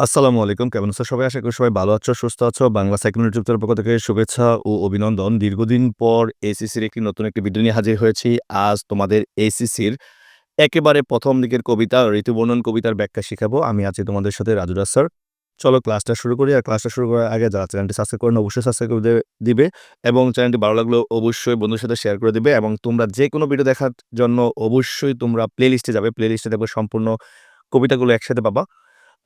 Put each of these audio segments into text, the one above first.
আসসালামু আলাইকুম। কেমন আছো সবাই? আশা করি সবাই ভালো আছো, সুস্থ আছো। বাংলা সাইকেল চ্যানেলের পক্ষ থেকে শুভেচ্ছা ও অভিনন্দন। দীর্ঘদিন পর এসিসির একটি নতুন একটি ভিডিও নিয়ে হাজির হয়েছি। আজ তোমাদের এসিসির একেবারে প্রথম দিকের কবিতা, ঋতুবর্ণন কবিতার ব্যাখ্যা শিখাবো। আমি আছি তোমাদের সাথে রাজু রাজ স্যার। চলো ক্লাসটা শুরু করি। আর ক্লাসটা শুরু করার আগে যারা চ্যানেলটি সাবস্ক্রাইব করেন অবশ্যই সাবস্ক্রাইব করে দিবে এবং চ্যানেলটি ভালো লাগলেও অবশ্যই বন্ধুর সাথে শেয়ার করে দিবে এবং তোমরা যে কোনো ভিডিও দেখার জন্য অবশ্যই তোমরা প্লেলিস্টে যাবে। প্লেলিস্টে দেখবে সম্পূর্ণ কবিতাগুলো একসাথে পাবা।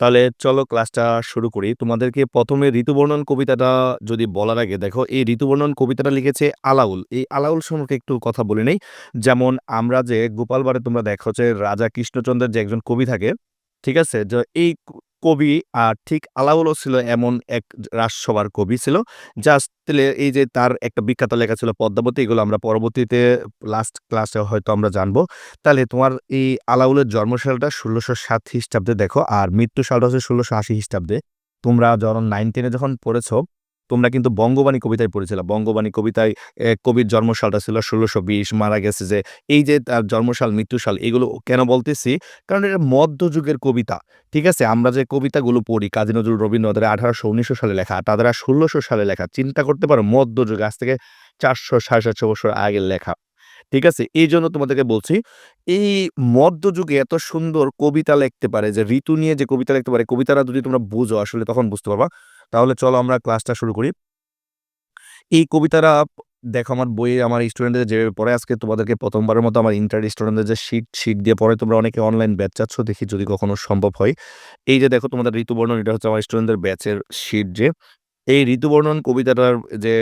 তাহলে চলো ক্লাসটা শুরু করি। তোমাদেরকে প্রথমে ঋতুবর্ণন কবিতাটা যদি বলার আগে দেখো এই ঋতুবর্ণন কবিতাটা লিখেছে আলাউল। এই আলাউল সম্পর্কে একটু কথা বলে নেই। যেমন আমরা যে গোপালবারে তোমরা দেখো যে রাজা কৃষ্ণচন্দ্রের যে একজন কবি থাকে, ঠিক আছে? যে এই কবি আর ঠিক আলাউলও ছিল এমন এক রাজসভার কবি ছিল। জাস্ট এই যে তার একটা বিখ্যাত লেখা ছিল 'পদ্মাবতী' এগুলো আমরা পরবর্তীতে লাস্ট ক্লাসে হয়তো আমরা জানব। তাহলে তোমার এই আলাউলের জন্মসালটা ষোলোশো সাত খ্রিস্টাব্দে দেখো আর মৃত্যু সালটা হচ্ছে ১৬৮০ খ্রিস্টাব্দে। তোমরা যখন নাইন টেনে যখন পড়েছো, তোমরা কিন্তু বঙ্গবাণী কবিতায় পড়েছিলাম বঙ্গবাণী কবিতায় কবির জন্মসালটা ছিল ষোলোশো বিশ মারা গেছে যে এই যে তার জন্মসাল, মৃত্যুসাল এগুলো কেন বলতেছি? কারণ এটা মধ্যযুগের কবিতা। ঠিক আছে? আমরা যে কবিতাগুলো পড়ি কাজী নজরুল, রবীন্দ্রনাথের আঠারোশো উনিশশো সালে লেখা, তাদের ষোলোশো সালে লেখা। চিন্তা করতে পারো মধ্যযুগ আজ থেকে ৪০০ ৭৫০ বছর আগের লেখা। ঠিক আছে? এই জন্য তোমাদেরকে বলছি, এই মধ্যযুগে এত সুন্দর কবিতা লিখতে পারে যে ঋতু নিয়ে যে কবিতা লিখতে পারে, কবিতাটা যদি তোমরা বুঝো আসলে তখন বুঝতে পারবা। তাহলে চলো আমরা ক্লাসটা শুরু করি। এই কবিতাটা দেখো আমার বইয়ে আমার স্টুডেন্টদের যেভাবে পড়ে আজকে তোমাদেরকে প্রথমবারের মতো আমার ইন্টার স্টুডেন্টদের যে শিট, শিট দিয়ে পড়াই তোমরা অনেকে অনলাইন ব্যাচ চাচ্ছ দেখি যদি কখনো সম্ভব হয়। এই যে দেখো তোমাদের ঋতুবর্ণ এটা হচ্ছে আমার স্টুডেন্টদের ব্যাচের শিট যে। এই ঋতুবর্ণন কবিতাটার যে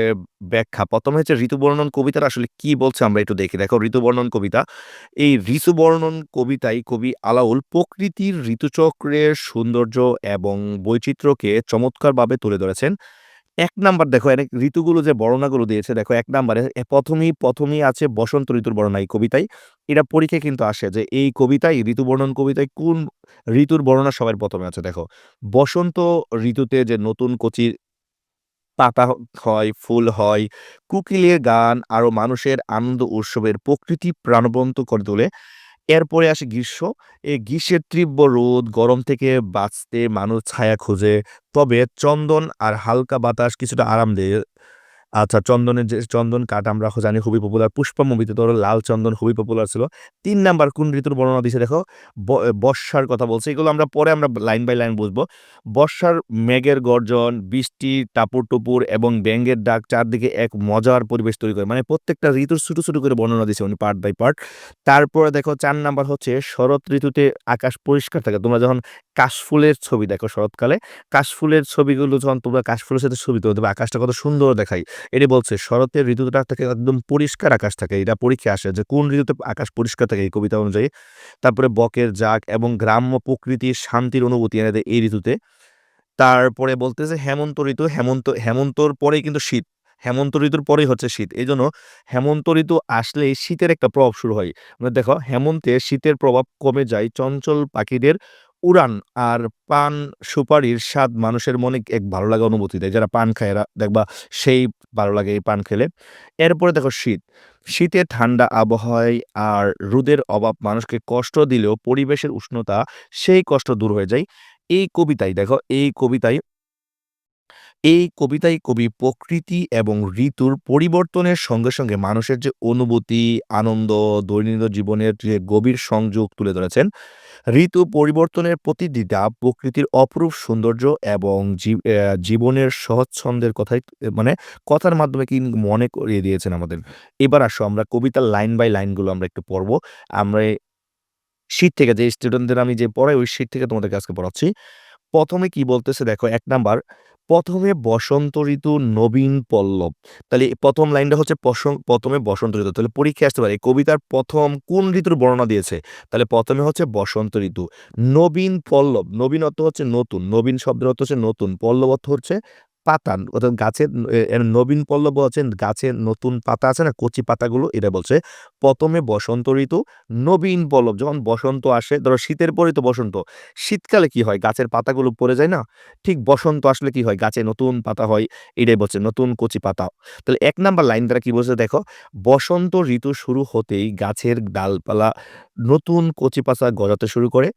ব্যাখ্যা ১ম এ হচ্ছে ঋতুবর্ণন কবিতাটা আসলে কি বলছে আমরা একটু দেখি। দেখো, ঋতুবর্ণন কবিতা। এই ঋতুবর্ণন কবিতায় কবি আলাউল প্রকৃতির ঋতুচক্রের সৌন্দর্য এবং বৈচিত্র্যকে চমৎকারভাবে তুলে ধরেছেন। এক নাম্বার, দেখো, এনে ঋতুগুলো যে বর্ণনাগুলো দিয়েছে, দেখো, এক নাম্বারে প্রথমেই ১ম-ই ১ম-ই আছে বসন্ত ঋতুর বর্ণনা, এই কবিতায়। এটা পরীক্ষায় কিন্তু আসে যে এই কবিতায় ঋতুবর্ণন কবিতায় কোন ঋতুর বর্ণনা সবার প্রথমে আছে, দেখো। বসন্ত ঋতুতে যে নতুন কচি পাতা হয়, ফুল হয়, কুকিলের গান আরও মানুষের আনন্দ উৎসবের প্রকৃতি প্রাণবন্ত করে তোলে। এরপরে আসে গ্রীষ্ম। এই গ্রীষ্মের তীব্র রোদ, গরম থেকে বাঁচতে মানুষ ছায়া খোঁজে। তবে চন্দন আর হালকা বাতাস কিছুটা আরাম দেয়। আচ্ছা চন্দনের যে চন্দন কাঠ আমরা জানি খুবই পপুলার। 'পুষ্পা' মুভিতে তো লাল চন্দন খুবই পপুলার ছিল। তিন নাম্বার কোন ঋতুর বর্ণনা দিছে দেখো। বর্ষার কথা বলছে। এগুলো আমরা পরে আমরা লাইন বাই লাইন বুঝব। বর্ষার মেঘের গর্জন, বৃষ্টি টাপুর-টুপুর এবং ব্যাঙ্গের ডাক চারদিকে এক মজার পরিবেশ তৈরি করে। মানে প্রত্যেকটা ঋতুর ছোটো ছোটো করে বর্ণনা দিছে উনি পার্ট বাই পার্ট। তারপরে দেখো চার নাম্বার হচ্ছে শরৎ ঋতুতে আকাশ পরিষ্কার থাকে। তোমরা যখন কাশফুলের ছবি দেখো শরৎকালে, কাশফুলের ছবিগুলো যখন তোমরা কাশফুলের সাথে ছবি তুলো আকাশটা কত সুন্দর দেখায়। এটি বলছে শরতের ঋতুটা থাকে একদম পরিষ্কার আকাশ থাকে। এটা পরীক্ষায় আসে যে কোন ঋতুতে আকাশ পরিষ্কার থাকে এই কবিতা অনুযায়ী। তারপরে বকের জাক এবং গ্রাম্য প্রকৃতির শান্তির অনুভূতি এনে দেয় এই ঋতুতে। তারপরে বলতেছে হেমন্ত ঋতু, হেমন্ত হেমন্তর পরেই কিন্তু শীত। হেমন্ত ঋতুর পরেই হচ্ছে শীত। এই জন্য হেমন্ত ঋতু আসলেই শীতের একটা প্রভাব শুরু হয়। মানে দেখো হেমন্তে শীতের প্রভাব কমে যায় চঞ্চল পাখিদের উড়ান আর পান সুপারির স্বাদ মানুষের মনে এক ভালো লাগা অনুভূতি দেয়। যারা পান খায় এরা দেখবা সেই ভালো লাগে এই পান খেলে। এরপরে দেখো শীত। শীতে ঠান্ডা আবহাওয়ায় আর রোদের অভাব মানুষকে কষ্ট দিলেও পরিবেশের উষ্ণতা সেই কষ্ট দূর হয়ে যায়। এই কবিতায় দেখো, এই কবিতায় এই কবিতায় কবি প্রকৃতি এবং ঋতুর পরিবর্তনের সঙ্গে, সঙ্গে মানুষের যে অনুভূতি, আনন্দ, দৈনন্দিন জীবনের যে গভীর সংযোগ তুলে ধরেছেন। ঋতু পরিবর্তনের প্রতিটিটা প্রকৃতির অপরূপ সৌন্দর্য এবং জীবনের সহচ্ছন্দের কথাই মানে কথার মাধ্যমে কি মনে করিয়ে দিয়েছেন আমাদের। এবার আসো আমরা কবিতার লাইন বাই লাইনগুলো আমরা একটু পড়ব। আমরা শীত থেকে যে স্টুডেন্টদের আমি যে পড়াই ওই শীত থেকে তোমাদেরকে আজকে পড়াচ্ছি। ১ম এ কি বলতেছে দেখো এক নাম্বার ১ম এ বসন্ত ঋতু নবীন পল্লব। তাহলে প্রথম লাইনটা হচ্ছে প্রথমে ১ম বসন্ত ঋতু। তাহলে পরীক্ষা আসতে পারে কবিতার প্রথম কোন ঋতুর বর্ণনা দিয়েছে? তাহলে প্রথমে হচ্ছে বসন্ত ঋতু। নবীন পল্লব, নবীন অর্থ হচ্ছে নতুন। নবীন শব্দের অর্থ হচ্ছে নতুন। পল্লব অর্থ হচ্ছে পাতা অর্থাৎ গাছের নবীন পল্লব বলছেন গাছের নতুন পাতা আছে না কচি পাতাগুলো এটা বলছে। প্রথমে বসন্ত ঋতু, নবীন পল্লব যখন বসন্ত আসে ধরো শীতের পরেই তো বসন্ত। শীতকালে কি হয়? গাছের পাতাগুলো পড়ে যায় না? ঠিক বসন্ত আসলে কি হয়? গাছে নতুন পাতা হয়। এটাই বলছে নতুন কচি পাতা। তাহলে এক নাম্বার লাইন দ্বারা কি বলছে দেখো, বসন্ত ঋতু শুরু হতেই গাছের ডালপালা নতুন কচি পাতা গজাতে শুরু করে।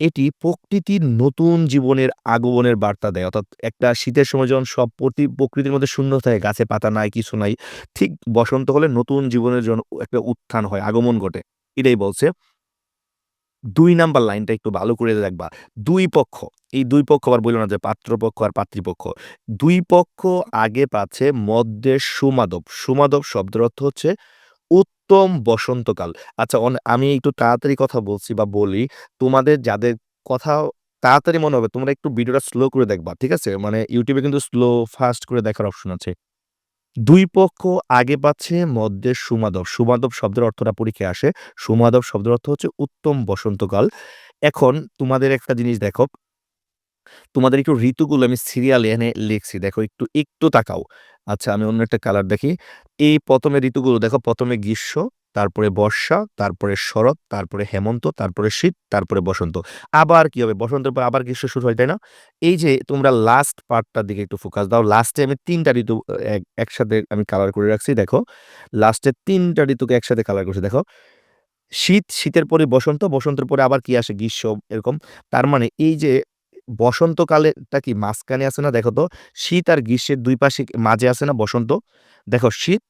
এটি প্রকৃতির নতুন জীবনের আগমনের বার্তা দেয়। অর্থাৎ একটা শীতের সময় যখন সব প্রতি প্রকৃতির মধ্যে শূন্য থাকে, গাছে পাতা নাই, কিছু নাই। ঠিক বসন্ত হলে নতুন জীবনের জন্য একটা উত্থান হয়, আগমন ঘটে। এটাই বলছে। দুই নাম্বার লাইনটা একটু ভালো করে দেখবা। দুই পক্ষ, এই দুই পক্ষ আবার বইলো না যে পাত্রপক্ষ আর পাত্রীপক্ষ। দুই পক্ষ আগে পাচ্ছে মধ্যে সুমাদব। সুমাদব শব্দের অর্থ হচ্ছে উত্তম বসন্তকাল। আচ্ছা আমি একটু তাড়াতাড়ি কথা বলছি বা বলি, তোমাদের যাদের কথা তাড়াতাড়ি মনে হবে তোমরা একটু ভিডিওটা স্লো করে দেখবা। ঠিক আছে? মানে ইউটিউবে কিন্তু স্লো, ফাস্ট করে দেখার অপশন আছে। দুই পক্ষ আগে পাচ্ছে মধ্যে সুমাদব। সুমাদব শব্দের অর্থটা পরীক্ষায় আসে। সুমাদব শব্দের অর্থ হচ্ছে উত্তম বসন্তকাল। এখন তোমাদের একটা জিনিস দেখো তোমাদের একটু ঋতুগুলো আমি সিরিয়ালে এনে লিখছি। দেখো একটু, একটু তাকাও। আচ্ছা আমি অন্য একটা কালার দেখি। এই প্রথমে ঋতুগুলো দেখো প্রথমে গ্রীষ্ম, তারপরে বর্ষা, তারপরে শরৎ, তারপরে হেমন্ত, তারপরে শীত, তারপরে বসন্ত। আবার কি হবে? বসন্তের পর আবার গ্রীষ্ম শুরু হয়, তাই না? এই যে তোমরা লাস্ট পার্টটার দিকে একটু ফোকাস দাও। লাস্টে আমি তিনটা ঋতু এক একসাথে আমি কালার করে রাখছি। দেখো লাস্টে তিনটা ঋতুকে একসাথে কালার করছি। দেখো শীত, শীতের পরে বসন্ত, বসন্তের পরে আবার কি আসে? গ্রীষ্ম এরকম। তার মানে এই যে বসন্তকালেরটা কি মাঝখানে আছে না দেখো তো? শীত আর গ্রীষ্মের দুই পাশে মাঝে আছে না বসন্ত? দেখো শীত,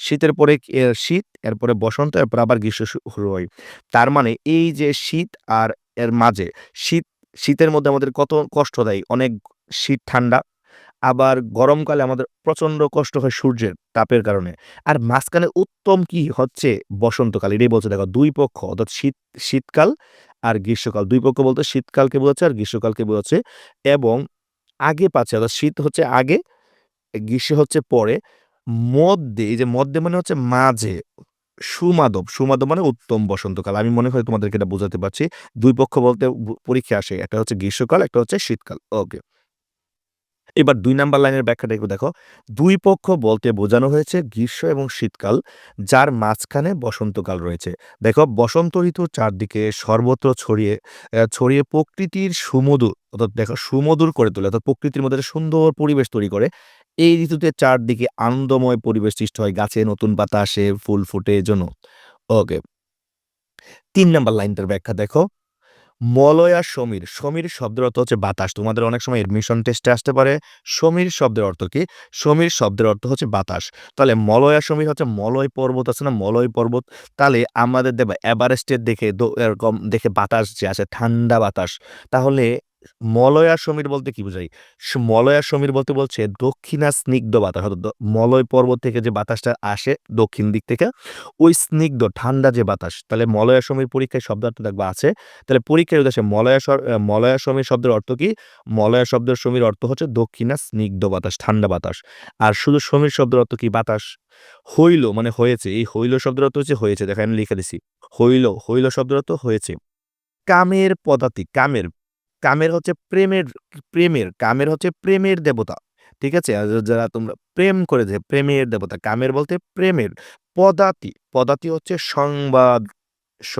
শীতের পরে শীত, এরপরে বসন্ত, এরপর আবার গ্রীষ্ম শুরু হয়। তার মানে এই যে শীত আর এর মাঝে শীত, শীতের মধ্যে আমাদের কত কষ্ট দেয়। অনেক শীত ঠান্ডা। আবার গরমকালে আমাদের প্রচণ্ড কষ্ট হয় সূর্যের তাপের কারণে। আর মাঝখানে উত্তম কি হচ্ছে বসন্তকাল। এটাই বলছে দেখো দুই পক্ষ অর্থাৎ শীত শীতকাল আর গ্রীষ্মকাল। দুই পক্ষ বলতে শীতকালকে বোঝাচ্ছে আর গ্রীষ্মকালকে বোঝাচ্ছে এবং আগে পাচ্ছে অর্থাৎ শীত হচ্ছে আগে, গ্রীষ্ম হচ্ছে পরে। মধ্যে এই যে মধ্যে মানে হচ্ছে মাঝে। সুমাদব, সুমাদব মানে উত্তম বসন্তকাল। আমি মনে হয় তোমাদেরকে এটা বোঝাতে পারছি। দুই পক্ষ বলতে পরীক্ষা আসে। একটা হচ্ছে গ্রীষ্মকাল, একটা হচ্ছে শীতকাল। ওকে। এবার দুই নাম্বার লাইনের ব্যাখ্যাটা একটু দেখো। দুই পক্ষ বলতে বোঝানো হয়েছে গ্রীষ্ম এবং শীতকাল, যার মাঝখানে বসন্তকাল রয়েছে। দেখো বসন্ত ঋতুর চারদিকে সর্বত্র ছড়িয়ে ছড়িয়ে প্রকৃতির সুমধুর অর্থাৎ দেখো সুমধুর করে তোলে। অর্থাৎ প্রকৃতির মধ্যে সুন্দর পরিবেশ তৈরি করে। এই ঋতুতে চারদিকে আনন্দময় পরিবেশ সৃষ্টি হয়। গাছে নতুন পাতা আসে, ফুল ফোটে জন্য ওকে। তিন নাম্বার লাইনটার ব্যাখ্যা দেখো। মলয়া সমীর, সমীর শব্দের অর্থ হচ্ছে বাতাস। তোমাদের অনেক সময় এডমিশন টেস্টে আসতে পারে। সমীর শব্দের অর্থ কি? সমীর শব্দের অর্থ হচ্ছে বাতাস। তাহলে মলয়া সমীর হচ্ছে মলয় পর্বত আছে না? মলয় পর্বত। তাহলে আমাদের দেখবা এভারেস্টের দেখে এরকম দেখে বাতাস যে আসে ঠান্ডা বাতাস। তাহলে মলয়া সমীর বলতে কি বোঝায়? স মলয়া সমীর বলতে বলছে দক্ষিণা স্নিগ্ধ বাতাস। অর্থাৎ মলয় পর্বত থেকে যে বাতাসটা আসে দক্ষিণ দিক থেকে, ওই স্নিগ্ধ ঠান্ডা যে বাতাস। তাহলে মলয়া সমীর পরীক্ষায় শব্দার্থ দেখবা আছে। তাহলে পরীক্ষায় আসে মলয়া মলয়া সমীর শব্দের অর্থ কি? মলয়া শব্দের সমীর অর্থ হচ্ছে দক্ষিণা স্নিগ্ধ বাতাস, ঠান্ডা বাতাস। আর শুধু সমীর শব্দের অর্থ কি? বাতাস। হৈল মানে হয়েছে। এই হৈল শব্দের অর্থ হচ্ছে হয়েছে। দেখো আমি লিখে দিছি। হৈল, হৈল শব্দের অর্থ হয়েছে। কামের পদাতি, কামের, কামের হচ্ছে প্রেমের, প্রেমের, কামের হচ্ছে প্রেমের দেবতা। ঠিক আছে? যারা তোমরা প্রেম করে যে প্রেমের দেবতা। কামের বলতে প্রেমের। পদাতি, পদাতি হচ্ছে সংবাদ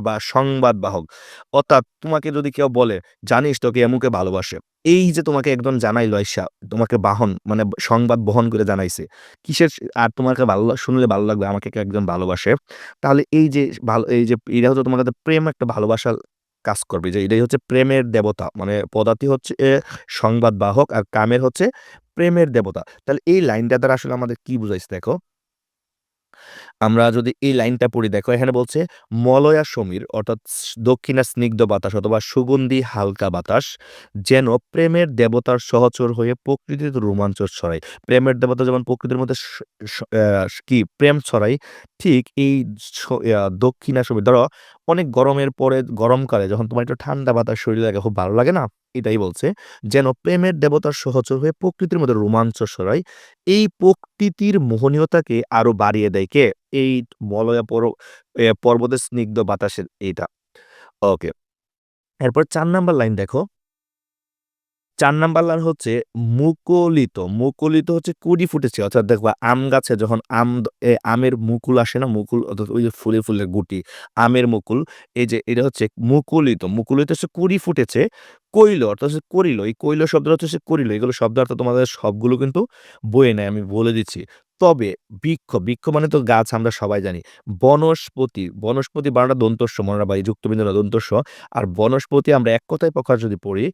বা সংবাদ বাহক। অর্থাৎ তোমাকে যদি কেউ বলে, "জানিস তোকে অমুকে ভালোবাসে।" এই যে তোমাকে একজন জানাইলো আইসা, তোমাকে বাহন মানে সংবাদ বহন করে জানাইছে। কিসের আর তোমাকে ভালো শুনলে ভালো লাগবে আমাকে কেউ একজন ভালোবাসে। তাহলে এই যে ভালো এই যে এটা হচ্ছে তোমার প্রেম একটা ভালোবাসার কাজ করবে। যে এটাই হচ্ছে প্রেমের দেবতা। মানে পদাতি হচ্ছে সংবাদ বাহক আর কামের হচ্ছে প্রেমের দেবতা। তাহলে এই লাইনটা দ্বারা আসলে আমাদের কি বুঝাইছে দেখো। আমরা যদি এই লাইনটা পড়ি দেখো এখানে বলছে মলয়া সমীর অর্থাৎ দক্ষিণা স্নিগ্ধ বাতাস অথবা সুগন্ধি হালকা বাতাস যেন প্রেমের দেবতার সহচর হয়ে প্রকৃতিতে রোমাঞ্চ ছড়ায়। প্রেমের দেবতা যেমন প্রকৃতির মধ্যে কি প্রেম ছড়ায়, ঠিক এই দক্ষিণা সমীর ধরো অনেক গরমের পরে গরমকালে যখন তোমার একটু ঠান্ডা বাতাস শরীরে লাগে খুব ভালো লাগে না? এটাই বলছে। যেন প্রেমের দেবতার সহচর হয়ে প্রকৃতির মধ্যে রোমাঞ্চ সরাই এই প্রকৃতির মোহনীয়তাকে আরও বাড়িয়ে দেয় কে? এই মলয়া পর পর্বতের স্নিগ্ধ বাতাসের এইটা। ওকে। এরপর চার নাম্বার লাইন দেখো। চার নাম্বার লাইন হচ্ছে মুকলিত। মুকলিত হচ্ছে কুড়ি ফুটেছে অর্থাৎ দেখবা আম গাছে যখন আম আমের মুকুল আসে না, মুকুল অর্থাৎ ওই যে ফুলে ফুলে গুটি, আমের মুকুল, এই যে এটা হচ্ছে মুকুলিত। মুকুলিত হচ্ছে কুড়ি ফুটেছে কৈল, অর্থাৎ হচ্ছে করিল। এই কৈল শব্দটা হচ্ছে করিল। এগুলো শব্দ তোমাদের সবগুলো কিন্তু বইয়ে নেয় আমি বলে দিচ্ছি। তবে বৃক্ষ বৃক্ষ মানে তো গাছ আমরা সবাই জানি। বনস্পতি বনস্পতি বানাটা দন্তস্ব, মনে রাখবা, এই যুক্তবিন্দু দন্তস্ব। আর বনস্পতি আমরা এক কথায় প্রকার যদি পড়ি,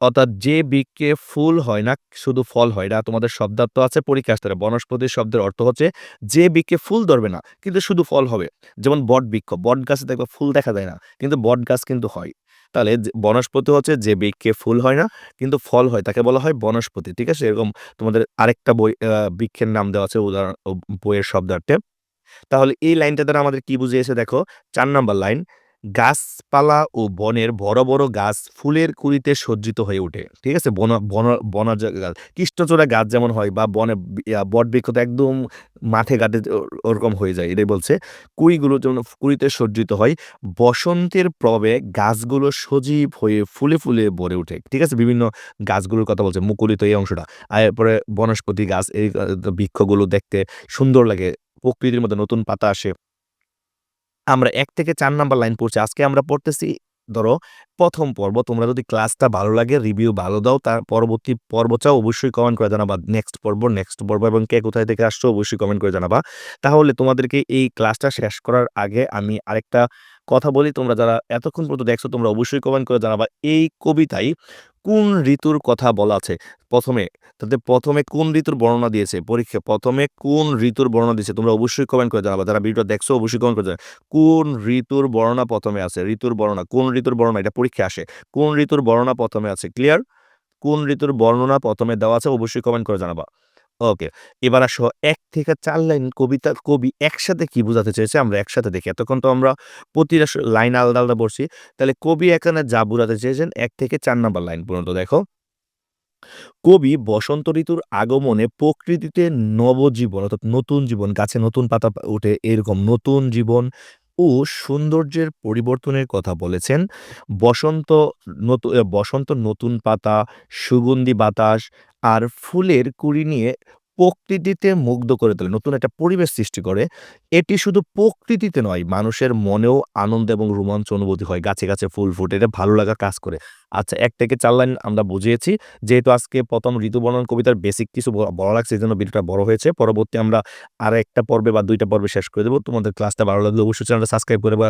অর্থাৎ যে বৃক্ষে ফুল হয় না, শুধু ফল হয় না, তোমাদের শব্দার্থ আছে, পরীক্ষা আসতে পারে। বনস্পতি শব্দের অর্থ হচ্ছে, যে বৃক্ষে ফুল ধরবে না, কিন্তু শুধু ফল হবে। যেমন বট বৃক্ষ, বট গাছে দেখবে ফুল দেখা যায় না, কিন্তু বট গাছ কিন্তু হয়। তাহলে বনস্পতি হচ্ছে যে বৃক্ষে ফুল হয় না, কিন্তু ফল হয়, তাকে বলা হয় বনস্পতি, ঠিক আছে? এরকম তোমাদের আরেকটা বই বৃক্ষের নাম দেওয়া আছে উদাহরণ বইয়ের শব্দার্থে। তাহলে এই লাইনটা দ্বারা আমাদের কি বুঝিয়েছে দেখো, চার নাম্বার লাইন গাছপালা ও বনের বড় বড় গাছ ফুলের কুড়িতে সজ্জিত হয়ে ওঠে। ঠিক আছে? বন বন বনজ গাছ কৃষ্ণচূড়া গাছ যেমন হয় বা বনে বট বৃক্ষ তো একদম মাঠে ঘাটে ওরকম হয়ে যায়, এটাই বলছে। কুড়িগুলো যেমন কুড়িতে সজ্জিত হয়, বসন্তের প্রভাবে গাছগুলো সজীব হয়ে ফুলে ফুলে ভরে ওঠে। ঠিক আছে? বিভিন্ন গাছগুলোর কথা বলছে, মুকুলিত এই অংশটা। আর এরপরে বনস্পতি গাছ, এই বৃক্ষগুলো দেখতে সুন্দর লাগে। প্রকৃতির মধ্যে নতুন পাতা আসে। আমরা এক থেকে চার নাম্বার লাইন পড়ছি। আজকে আমরা পড়তেছি, ধরো, প্রথম পর্ব। তোমরা যদি ক্লাসটা ভালো লাগে রিভিউ ভালো দাও, তার পরবর্তী পর্ব চাও অবশ্যই কমেন্ট করে জানাবা। নেক্সট পর্ব নেক্সট পর্ব এবং কে কোথায় থেকে আসছো, অবশ্যই কমেন্ট করে জানাবা। তাহলে তোমাদেরকে এই ক্লাসটা শেষ করার আগে আমি আরেকটা কথা বলি, তোমরা যারা এতক্ষণ পর্যন্ত দেখছ, তোমরা অবশ্যই কমেন্ট করে জানাবা এই কবিতায় কোন ঋতুর কথা বলা আছে? প্রথমে, তাতে প্রথমে কোন ঋতুর বর্ণনা দিয়েছে? পরীক্ষা, প্রথমে কোন ঋতুর বর্ণনা দিয়েছে? তোমরা অবশ্যই কমেন্ট করে জানাবা। যারা ভিডিওটা দেখছ, অবশ্যই কমেন্ট করে জানাবা। কোন ঋতুর বর্ণনা প্রথমে আছে? ঋতুর বর্ণনা, কোন ঋতুর বর্ণনা? এটা পরীক্ষা আসে। কোন ঋতুর বর্ণনা প্রথমে আছে? ক্লিয়ার কোন ঋতুর বর্ণনা প্রথমে দেওয়া আছে? অবশ্যই কমেন্ট করে জানাবা। ওকে, এবার আসো এক থেকে চার লাইন কবিতা, কবি একসাথে কি বোঝাতে চেয়েছে আমরা একসাথে দেখি। এতক্ষণ তো আমরা প্রতিটা লাইন আলাদা আলাদা পড়ছি। তাহলে কবি এখানে যা বোঝাতে চেয়েছেন, এক থেকে চার নাম্বার লাইন পর্যন্ত দেখো। কবি বসন্ত ঋতুর আগমনে প্রকৃতিতে নবজীবন, অর্থাৎ নতুন জীবন, গাছে নতুন পাতা ওঠে এরকম নতুন জীবন ও সৌন্দর্যের পরিবর্তনের কথা বলেছেন। বসন্ত নতুন বসন্ত নতুন পাতা, সুগন্ধি বাতাস আর ফুলের কুড়ি নিয়ে প্রকৃতিতে মুগ্ধ করে তোলে, নতুন একটা পরিবেশ সৃষ্টি করে। এটি শুধু প্রকৃতিতে নয়, মানুষের মনেও আনন্দ এবং রোমাঞ্চ অনুভূতি হয়, গাছে গাছে ফুল ফুটে, এটা ভালো লাগা কাজ করে। আচ্ছা এক থেকে চার লাইন আমরা বুঝিয়েছি, যেহেতু আজকে প্রথম ঋতু বর্ণন কবিতার বেসিক কিছু বড় লাগছে এই জন্য ভিডিওটা বড় হয়েছে। পরবর্তী আমরা আর একটা পর্বে বা দুইটা পর্বে শেষ করে দেবো। তোমাদের ক্লাসটা ভালো লাগলে অবশ্যই চ্যানেলটা সাবস্ক্রাইব করে বা